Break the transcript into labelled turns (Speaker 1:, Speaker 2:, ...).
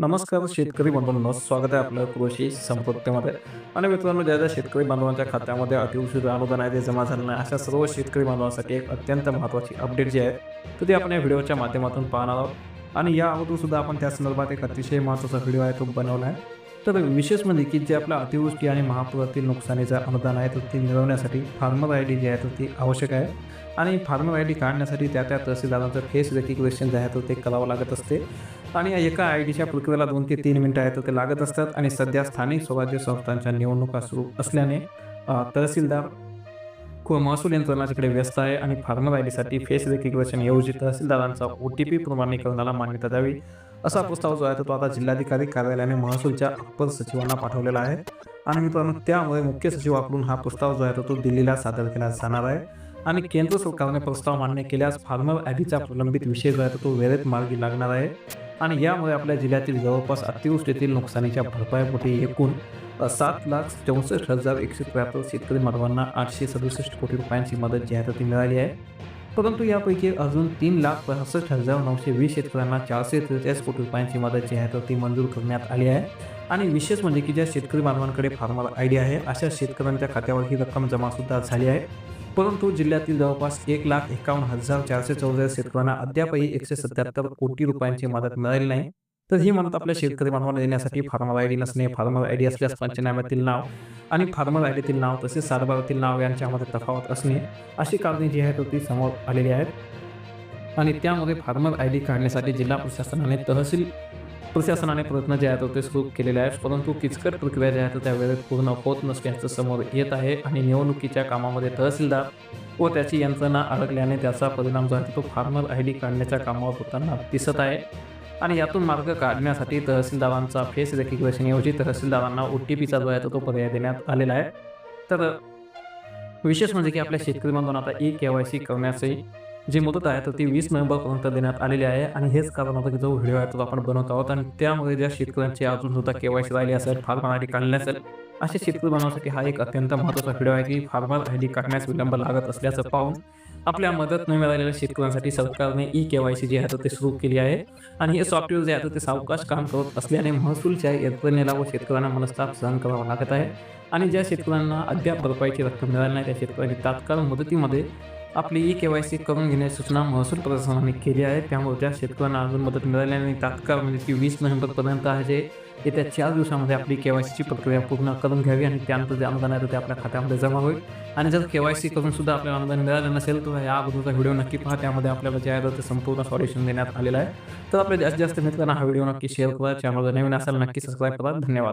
Speaker 1: नमस्कार शेतकरी बांधवांनो स्वागत आहे आपलं कृषी संपत्तीमध्ये. आणि मित्रांनो ज्या ज्या शेतकरी बांधवांच्या खात्यामध्ये अतिउशीर अनुदान आहे ते जमा झालं नाही अशा सर्व शेतकरी बांधवांसाठी एक अत्यंत महत्त्वाची अपडेट जी आहे तर ती आपण या व्हिडिओच्या माध्यमातून पाहणार आहोत. आणि या अगोदर सुद्धा आपण त्या संदर्भात एक अतिशय महत्त्वाचा व्हिडिओ आहे तो बनवला आहे. तर विशेष म्हणजे की जे आपल्या अतिवृष्टी आणि महापुरातील नुकसानीचं अनुदान आहे तर ते मिळवण्यासाठी फार्मर आय डी जी आहे तर ती आवश्यक आहे. आणि फार्मर आय डी काढण्यासाठी त्या त्या तहसीलदारांचं फेस रेकग्नेशन जे आहे तर ते करावं लागत असते. आणि या एका आय डीच्या प्रक्रियेला दोन ते तीन मिनटं आहेत तर ते लागत असतात. आणि सध्या स्थानिक स्वराज्य संस्थांच्या निवडणुका सुरू असल्याने तहसीलदार व महसूल यंत्रणा तिकडे व्यस्त आहे आणि फार्मर आय डीसाठी फेस रेकग्नेशन ऐवजी तहसीलदारांचा ओ टी पी प्रमाणीकरणाला मान्यता द्यावी असा प्रस्ताव जो आहे तो आता जिल्हाधिकारी कार्यालयाने महसूलच्या अप्पर सचिवांना पाठवलेला आहे. आणि मित्रांनो त्यामुळे मुख्य सचिवाकडून हा प्रस्ताव जो आहे तो तो दिल्लीला सादर केला जाणार आहे. आणि केंद्र सरकारने प्रस्ताव मान्य केल्यास फार्मर आयडीचा प्रलंबित विषय जो आहे तो वेळेत मार्गी लागणार आहे. आणि यामुळे आपल्या जिल्ह्यातील जवळपास अतिवृष्टीतील नुकसानीच्या भरपाईपोटी एकूण सात लाख चौसष्ट हजार एकशे त्र्याहत्तर शेतकरी मानवांना आठशे सदुसष्ट कोटी रुपयांची मदत जाहिराती आहे तर ती मिळाली आहे. परंतु यापैकी अजून तीन लाख पासष्ट हजार नऊशे वीस शेतकऱ्यांना चारशे त्रेचाळीस कोटी रुपयांची मदत जाहिराती आहे ती मंजूर करण्यात आली आहे. आणि विशेष म्हणजे की ज्या शेतकरी बांधवांकडे फार्मर आय डी आहे अशा शेतकऱ्यांच्या खात्यावर ही रक्कम जमासुद्धा झाली आहे. परंतु जिल्ह्यातील जवळपास एक लाख एकावन्न हजार चारशे चौदा शेतकऱ्यांना अद्यापही एकशे सत्याहत्तर कोटी रुपयांची मदत मिळाली नाही. तर ही मदत आपल्या शेतकरी बांधवांना देण्यासाठी फार्मर आय डी नसणे फार्मर आय डी असल्यास पंचनाम्यातील नाव आणि फार्मर आय डीतील नाव तसेच सातबारातील नाव यांच्यामध्ये तफावत असणे अशी कारणे जी आहेत ती समोर आलेली आहेत. आणि त्यामध्ये फार्मर आय डी काढण्यासाठी जिल्हा प्रशासनाने तहसील प्रशासनाने प्रयत्न जे आहेत ते सुरू केलेले आहेत परंतु किचकट प्रक्रिया ज्या आहेत त्या वेळेत पूर्ण होत नसल्याचं समोर येत आहे आणि निवडणुकीच्या कामामध्ये तहसीलदार व त्याची यंत्रणा अडकल्याने त्याचा परिणाम जो आहे तो फार्मर आय डी काढण्याच्या कामावर होताना दिसत आहे. आणि यातून मार्ग काढण्यासाठी तहसीलदारांचा फेस रेकग्नेशनऐवजी तहसीलदारांना ओ टी पीचा जो आहे तो पर्याय देण्यात आलेला आहे. तर विशेष म्हणजे की आपल्या शेतकरी बांधवांना आता ई के वाय सी करण्याची जी मुदत आहे तर ती वीस नोव्हेंबरपर्यंत देण्यात आलेली आहे आणि हेच कारण होतं की जो व्हिडिओ आहे तो आपण बनवत आहोत आणि त्यामुळे ज्या शेतकऱ्यांची अजून सुद्धा के वाय सी राहिली असेल फार्मर आय डी काढली असेल असे शेतकरी बनवण्यासाठी हा एक अत्यंत महत्त्वाचा व्हिडिओ आहे की फार्मर आय डी काढण्यास विलंब लागत असल्याचं पाहून आपल्या मदत न मिळालेल्या शेतकऱ्यांसाठी सरकारने ई के वाय सी जे आहे तर ते सुरू केली आहे. आणि हे सॉफ्टवेअर जे आहे तर ते सावकाश काम करत असल्याने महसूलच्या यंत्रणेला व शेतकऱ्यांना मनस्ताप सहन करावा लागत आहे. आणि ज्या शेतकऱ्यांना अद्याप भरपाईची रक्कम मिळाली नाही त्या शेतकऱ्यांनी तात्काळ मदतीमध्ये आपली ई के वाय सी करून घेण्याची सूचना महसूल प्रशासनाने केली आहे. त्यामुळे त्या शेतकऱ्यांना अजून मदत मिळाली तात्काळ म्हणजे ती वीस नोव्हेंबरपर्यंत आहे. जे येत्या चार दिवसामध्ये आपली के वाय सीची प्रक्रिया पूर्ण करून घ्यावी आणि त्यानंतर जे अनुदान आहे ते आपल्या खात्यामध्ये जमा होईल. आणि जर के वाय सी करून सुद्धा आपल्याला अनुदान मिळालं नसेल तर या अगोदरचा व्हिडिओ नक्की पहा. त्यामध्ये आपल्याला जे आहे तर ते संपूर्ण सॉल्युशन देण्यात आलेलं आहे. तर आपल्या जास्तीत जास्त मित्रांना हा व्हिडिओ नक्की शेअर करा. चॅनलवर नवीन असाल नक्की सबस्क्राईब करा. धन्यवाद.